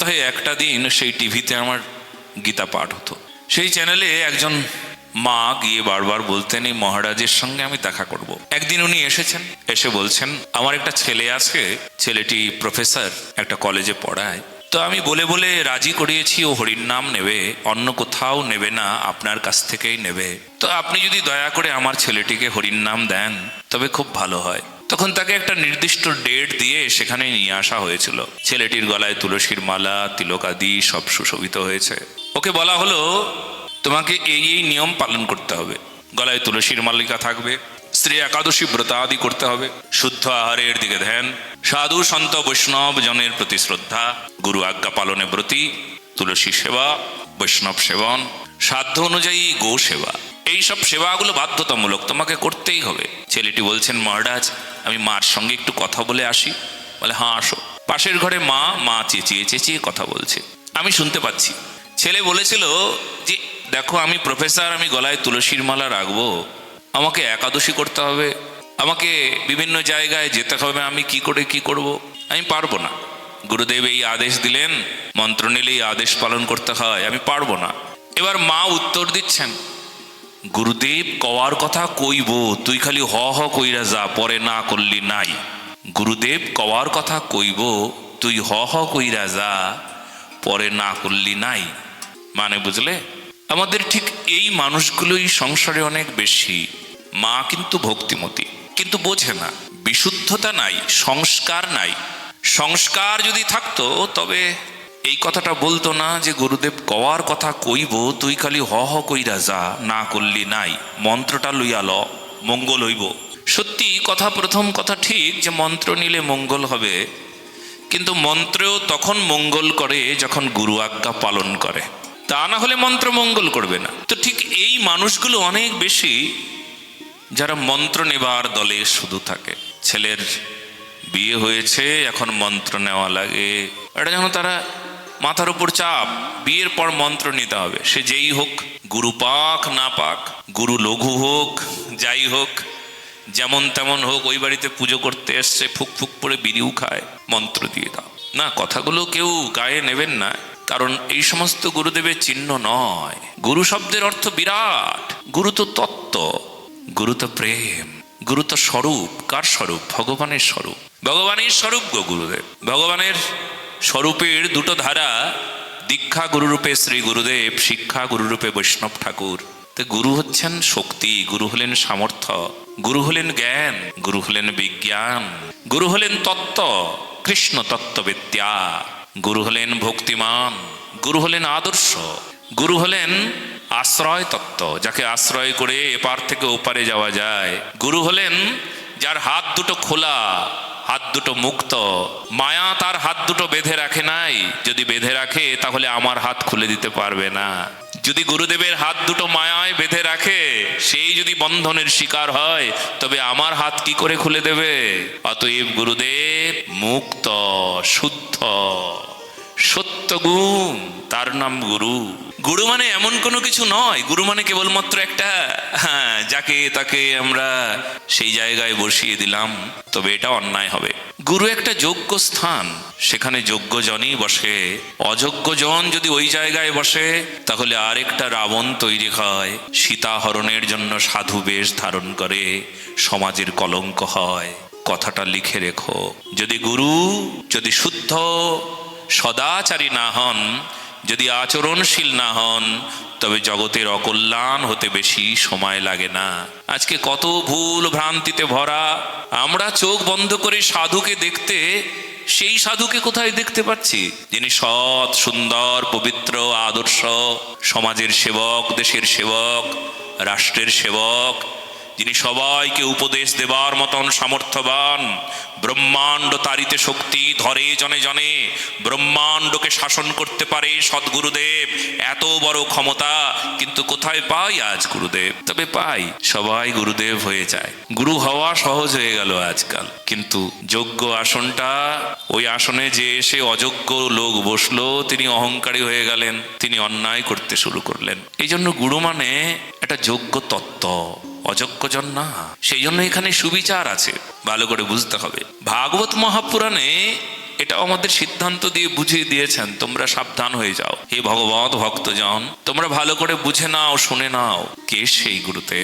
সপ্তাহে একটা দিন সেই টিভিতে আমার গীতা পাঠ হতো। সেই চ্যানেলে একজন মা গিয়ে বারবার বলতেন, এই মহারাজের সঙ্গে আমি দেখা করব। একদিন উনি এসেছেন, এসে বলছেন, আমার একটা ছেলে আছে, ছেলেটি প্রফেসর একটা কলেজে পড়ায়। তো আমি বলে বলে রাজি করিয়েছি, ও হরির নাম নেবে, অন্য কোথাও নেবে না, আপনার কাছ থেকেই নেবে। তো আপনি যদি দয়া করে আমার ছেলেটিকে হরির নাম দেন, তবে খুব ভালো হয়। তখন তাকে একটা নির্দিষ্ট ডেট দিয়ে সেখানে নিয়ে আসা হয়েছিল। ছেলেটির গলায় তুলসীর মালা তিলকাদি সব সুশোভিত হয়েছে। ওকে বলা হলো, তোমাকে এই এই নিয়ম পালন করতে হবে। গলায় তুলসীর মালিকা থাকবে, স্ত্রী একাদশী ব্রত আদি করতে হবে, শুদ্ধ আহারের দিকে ধ্যান, সাধু, সন্ত, বৈষ্ণব জনের প্রতি শ্রদ্ধা, গুরু আজ্ঞা পালনে ব্রতী, তুলসী সেবা, বৈষ্ণব সেবন, সাধ্য অনুযায়ী গো সেবা এইসব সেবাগুলো বাধ্যতামূলক তোমাকে করতেই হবে। ছেলেটি বলছেন, মহারাজ আমি মার সঙ্গে একটু কথা বলে আসি। বলে হ্যাঁ আসো। পাশের ঘরে মা মা চেঁচিয়ে চেঁচিয়ে কথা বলছে। আমি শুনতে পাচ্ছি। ছেলে বলেছিল যে, দেখো, আমি প্রফেসর, আমি গলায় তুলসীর মালা রাখব। আমাকে একাদশী করতে হবে। আমাকে বিভিন্ন জায়গায় যেতে হবে। আমি কি করে কি করব? আমি পারব না। গুরুদেব, এই আদেশ দিলেন। মন্ত্র নিলে এই আদেশ পালন করতে হয়। আমি পারব না। এবার মা উত্তর দিচ্ছেন গুরুদেব কওয়ার কথা কইব, তুই খালি হ হ কইরা যা, পরে না করলি নাই। গুরুদেব কওয়ার কথা কইব, তুই হ হ কইরা যা, পরে না করলি নাই। মানে বুঝলে? আমাদের ঠিক এই মানুষগুলোই সংসারে অনেক বেশি। মা কিন্তু ভক্তিমতী, কিন্তু বোঝে না। বিশুদ্ধতা নাই, সংস্কার নাই। সংস্কার যদি থাকতো, তবে এই কথাটা বলতো না যে গুরুদেব কওয়ার কথা কইব, তুই খালি হ হ কইরা যা, না করলি নাই। মন্ত্রটা লইয়া ল, মঙ্গল হইব। সত্যি কথা প্রথম কথা ঠিক যে মন্ত্র নিলে মঙ্গল হবে, কিন্তু মন্ত্রেও তখন মঙ্গল করে যখন গুরু আজ্ঞা পালন করে। তা না হলে মন্ত্র মঙ্গল করবে না। তো ঠিক এই মানুষগুলো অনেক বেশি যারা মন্ত্র নেবার দলে শুধু থাকে। ছেলের বিয়ে হয়েছে, এখন মন্ত্র নেওয়া লাগে। এটা যেন তারা মাথার উপর চাপ, বিয়ের পর মন্ত্র নিতে হবে। সে যেই হোক, গুরু পাক না পাক, গুরু লঘু হোক, যাই হোক, যেমন তেমন হোক, ওই বাড়িতে পুজো করতে এসছে, ফুক ফুক করে বিড়িও খায়, মন্ত্র দিয়ে দাও। না, কথাগুলো কেউ গায়ে নেবেন না, কারণ এই সমস্ত গুরুদেবের চিহ্ন নয়। গুরু শব্দের অর্থ বিরাট, গুরু তো তত্ত্ব, গুরু তো প্রেম, গুরু তো স্বরূপ। কার স্বরূপ? ভগবানের স্বরূপ। ভগবানের স্বরূপ গো গুরুদেব। ভগবানের স্বরূপের দুটো ধারা, দীক্ষা গুরুরূপে শ্রী গুরুদেব, শিক্ষা গুরুরূপে বৈষ্ণব ঠাকুর। তো গুরু হচ্ছেন শক্তি, গুরু হলেন সামর্থ্য, গুরু হলেন জ্ঞান, গুরু হলেন বিজ্ঞান, গুরু হলেন তত্ত্ব, কৃষ্ণ তত্ত্ববেত্যা গুরু হলেন ভক্তিমান, গুরু হলেন আদর্শ, গুরু হলেন আশ্রয় তত্ত্ব, যাকে আশ্রয় করে এপার থেকে ওপারে যাওয়া যায়। গুরু হলেন যার হাত দুটো খোলা হাত দুটো মুক্ত। মায়া তার হাত দুটো বেঁধে রাখে নাই। যদি বেঁধে রাখে, তাহলে আমার হাত খুলে দিতে পারবে না। যদি গুরুদেবের হাত দুটো মায়ায় বেঁধে রাখে, সেই যদি বন্ধনের শিকার হয়, তবে আমার হাত কি করে খুলে দেবে? অতএব গুরুদেব, মুক্ত, শুদ্ধ, সত্য গুণ, তার নাম গুরু। গুরু মানে এমন কোনো কিছু নয়। গুরু মানে কেবলমাত্র একটা হ্যাঁ যাকে তাকে আমরা সেই জায়গায় বসিয়ে দিলাম, তবে এটা অন্যায় হবে। গুরু একটা যোগ্য স্থান, সেখানে যোগ্যজনই বসে। অযোগ্যজন যদি ওই জায়গায় বসে, তাহলে আরেকটা রাবণ তৈরি হয়। সীতাহরণের জন্য সাধু বেশ ধারণ করে, সমাজের কলঙ্ক হয়। কথাটা লিখে রেখো। যদি গুরু, যদি শুদ্ধ, সদাচারী না হন যদি আচরণশীল না হন, তবে জগতের অকল্যাণ হতে বেশি সময় লাগে না। আজকে কত ভুল ভ্রান্তিতে ভরা। আমরা চোখ বন্ধ করে সাধুকে দেখতে, সেই সাধুকে কোথায় দেখতে পাচ্ছি? যিনি সৎ, সুন্দর, পবিত্র, আদর্শ, সমাজের সেবক, দেশের সেবক, রাষ্ট্রের সেবক যিনি সবাইকে উপদেশ দেবার মতন সামর্থ্যবান। ব্রহ্মাণ্ড তারিতে শক্তি ধরে জনে জনে। ব্রহ্মাণ্ডকে শাসন করতে পারে সদ্গুরুদেব। এত বড় ক্ষমতা কিন্তু কোথায় পাই আজ গুরুদেব? তবে পাই, সবাই গুরুদেব হয়ে যায়। গুরু হওয়া সহজ হয়ে গেল আজকাল। কিন্তু যোগ্য আসনটা, ওই আসনে যে এসে অযোগ্য লোক বসল, তিনি অহংকারী হয়ে গেলেন, তিনি অন্যায় করতে শুরু করলেন। এই জন্য গুরু মানে একটা যোগ্য তত্ত্ব, অযোগ্যজন না। সেই জন্য এখানে সুবিচার আছে। ভালো করে বুঝতে হবে। ভাগবত মহাপুরাণে এটাও আমাদের সিদ্ধান্ত দিয়ে বুঝিয়ে দিয়েছেন, তোমরা সাবধান হয়ে যাও। হে ভগবত ভক্তজন, তোমরা ভালো করে বুঝে নাও, শুনে নাও কে সেই গুরুদেব।